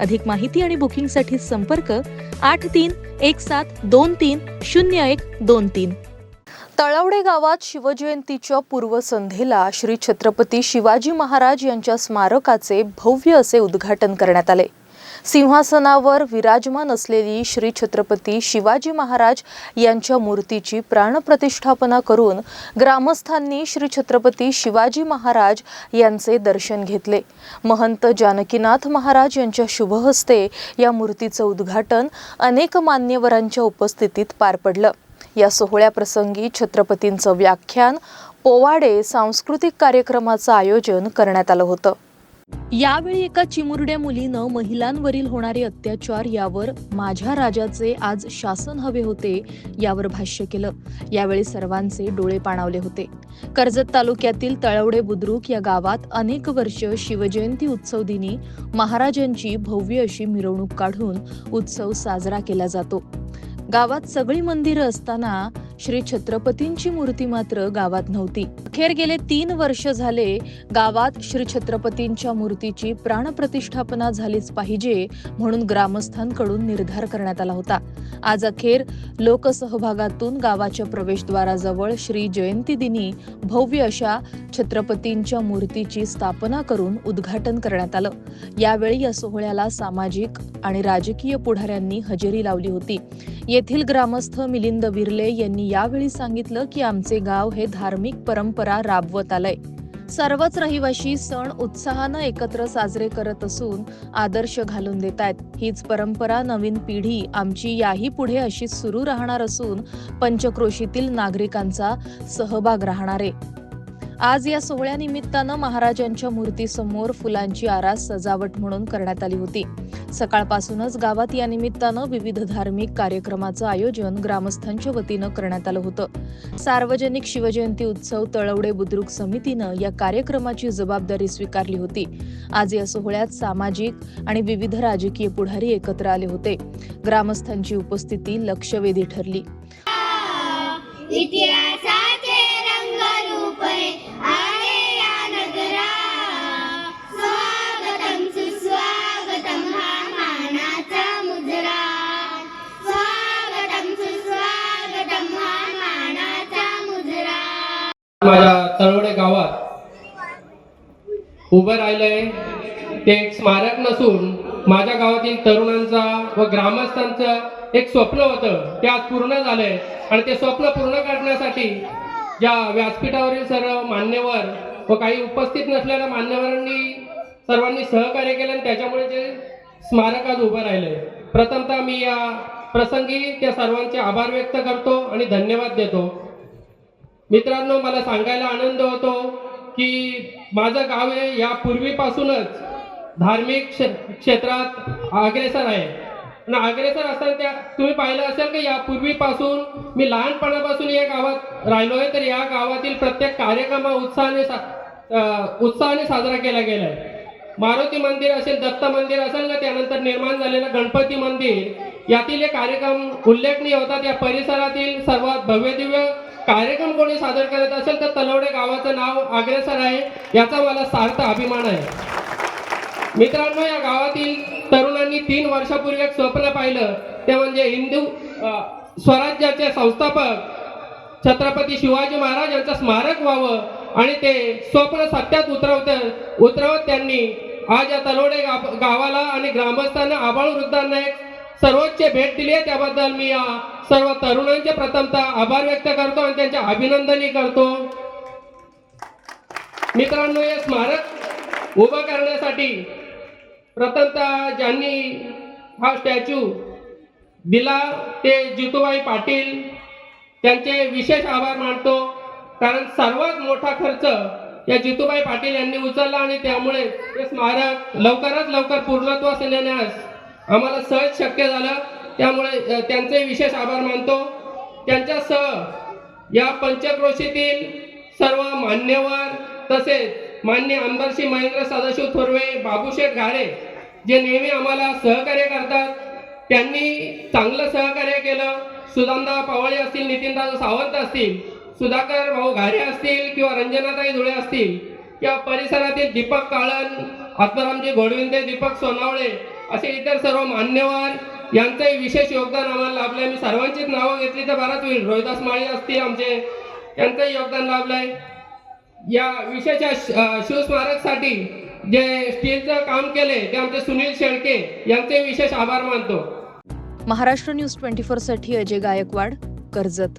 अधिक माहिती आणि बुकिंगसाठी संपर्क आठ तीन एक सात दोन तीन शून्य एक दोन तीन. तळवडे गावात शिवजयंतीच्या पूर्वसंध्येला श्री छत्रपती शिवाजी महाराज यांच्या स्मारकाचे भव्य असे उद्घाटन करण्यात आले. सिंहासनावर विराजमान असलेली श्री छत्रपती शिवाजी महाराज यांच्या मूर्तीची प्राणप्रतिष्ठापना करून ग्रामस्थांनी श्री छत्रपती शिवाजी महाराज यांचे दर्शन घेतले. महंत जानकीनाथ महाराज यांच्या शुभहस्ते या मूर्तीचं उद्घाटन अनेक मान्यवरांच्या उपस्थितीत पार पडलं. या सोहळ्याप्रसंगी छत्रपतींचं व्याख्यान पोवाडे सांस्कृतिक कार्यक्रमाचं आयोजन करण्यात आलं होतं. यावेळी एका चिमुरड्या मुलीनं महिलांवरील होणारे अत्याचार यावर माझ्या राजाचे आज शासन हवे होते यावर भाष्य केलं. यावेळी सर्वांचे डोळे पाणावले होते. कर्जत तालुक्यातील तळवडे बुद्रुक या गावात अनेक वर्ष शिवजयंती उत्सव दिनी महाराजांची भव्य अशी मिरवणूक काढून उत्सव साजरा केला जातो. गावात सगळी मंदिरं असताना श्री छत्रपतींची मूर्ती मात्र गावात नव्हती. अखेर गेले तीन वर्ष झाले गावात श्री छत्रपतींच्या मूर्तीची प्राणप्रतिष्ठापना झालीच पाहिजे म्हणून ग्रामस्थांकडून निर्धार करण्यात आला होता. आज अखेर लोकसहभागातून गावाच्या प्रवेशद्वाराजवळ श्री जयंती दिनी भव्य अशा छत्रपतींच्या मूर्तीची स्थापना करून उद्घाटन करण्यात आलं. यावेळी या सोहळ्याला सामाजिक आणि राजकीय पुढाऱ्यांनी हजेरी लावली होती. येथील ग्रामस्थ मिलिंद विर्ले यांनी यावेळी सांगितलं की आमचे गाव हे धार्मिक परंपरा राबवत आलंय. सर्वच रहिवाशी सण उत्साहानं एकत्र साजरे करत असून आदर्श घालून देत आहेत. हीच परंपरा नवीन पिढी आमची याही पुढे अशीच सुरू राहणार असून पंचक्रोशीतील नागरिकांचा सहभाग राहणार आहे. आज या सोहळ्यानिमित्तानं महाराजांच्या मूर्तीसमोर फुलांची आरास सजावट म्हणून करण्यात आली होती. सकाळपासूनच गावात या निमित्तानं विविध धार्मिक कार्यक्रमाचं आयोजन ग्रामस्थांच्या वतीनं करण्यात आलं होतं. सार्वजनिक शिवजयंती उत्सव तळवडे बुद्रुक समितीनं या कार्यक्रमाची जबाबदारी स्वीकारली होती. आज या सोहळ्यात सामाजिक आणि विविध राजकीय पुढारी एकत्र आले होते. ग्रामस्थांची उपस्थिती लक्षवेधी ठरली. माझ्या तळवडे गावात उभं राहिलंय ते एक स्मारक नसून माझ्या गावातील तरुणांचा व ग्रामस्थांचं एक स्वप्न होतं. ते आज पूर्ण झालंय आणि ते स्वप्न पूर्ण करण्यासाठी ज्या व्यासपीठावरील सर्व मान्यवर व काही उपस्थित नसलेल्या मान्यवरांनी सर्वांनी सहकार्य केलं आणि त्याच्यामुळे ते स्मारक आज उभं राहिलंय. प्रथमतः मी या प्रसंगी त्या सर्वांचे आभार व्यक्त करतो आणि धन्यवाद देतो. मित्रांनो मला सांगायला आनंद होतो की माझं गाव हे या पूर्वीपासूनच धार्मिक क्षे- क्षेत्रात अग्रेसर आहे. आणि अग्रेसर असताना त्या तुम्ही पाहिलं असेल की या पूर्वीपासून मी लहानपणापासून या गावात राहिलोय तर या गावातील प्रत्येक कार्यक्रम हा उत्साहाने सा उत्साहाने साजरा केला गेलाय. मारुती मंदिर असेल दत्त मंदिर असेल ना त्यानंतर निर्माण झालेलं गणपती मंदिर यातील हे कार्यक्रम उल्लेखनीय होतात. या परिसरातील सर्वात भव्यदिव्य कार्यक्रम कोणी सादर करत असेल तर तलवडे गावाचं नाव अग्रेसर आहे. याचा मला सार्थ अभिमान आहे. मित्रांनो या गावातील तरुणांनी तीन वर्षापूर्वी एक स्वप्न पाहिलं. ते म्हणजे हिंदू स्वराज्याचे संस्थापक छत्रपती शिवाजी महाराज यांचं स्मारक व्हावं आणि ते स्वप्न सत्यात उतरवत उतरवत त्यांनी आज या तलोडे गावाला आणि ग्रामस्थांना आबाळ वृद्धांना एक सर्वोच्च भेट दिली आहे. त्याबद्दल मी या सर्व तरुणांचे प्रथमतः आभार व्यक्त करतो आणि त्यांचे अभिनंदनही करतो. मित्रांनो हे स्मारक उभं करण्यासाठी प्रथमतः ज्यांनी हा स्टॅच्यू दिला ते जितूबाई पाटील. त्यांचे विशेष आभार मानतो. कारण सर्वात मोठा खर्च या जितूबाई पाटील यांनी उचलला आणि त्यामुळे हे स्मारक लवकरात लवकर पूर्णत्वास नेण्यास आम्हाला सहज शक्य झालं. त्यामुळे त्यांचे विशेष आभार मानतो. त्यांच्यासह या पंचक्रोशीतील सर्व मान्यवर तसेच मान्य आमदारशी महेंद्र सदाशिव थोरवे बाबूशेठ घारे जे नेहमी आम्हाला सहकार्य करतात त्यांनी चांगलं सहकार्य केलं. सुदामदा पावळे असतील नितीनदादा सावंत असतील सुधाकर भाऊ घारे असतील किंवा रंजनाताई धुळे असतील या परिसरातील दीपक काळन आत्मारामजी घोडविंदे दीपक सोनावळे असे इतर सर्व मान्यवर यांचंही विशेष योगदान आम्हाला लाभलंय. मी सर्वांचीच नावं घेतली तर बराच होईल. रोहिदास माळी असतील आमचे यांचंही योगदान लाभलंय. या विषयाच्या शिवस्मारकसाठी जे स्टीलचं काम केले ते आमचे सुनील शेळके यांचे विशेष आभार मानतो. महाराष्ट्र न्यूज ट्वेंटी साठी अजय गायकवाड कर्जत.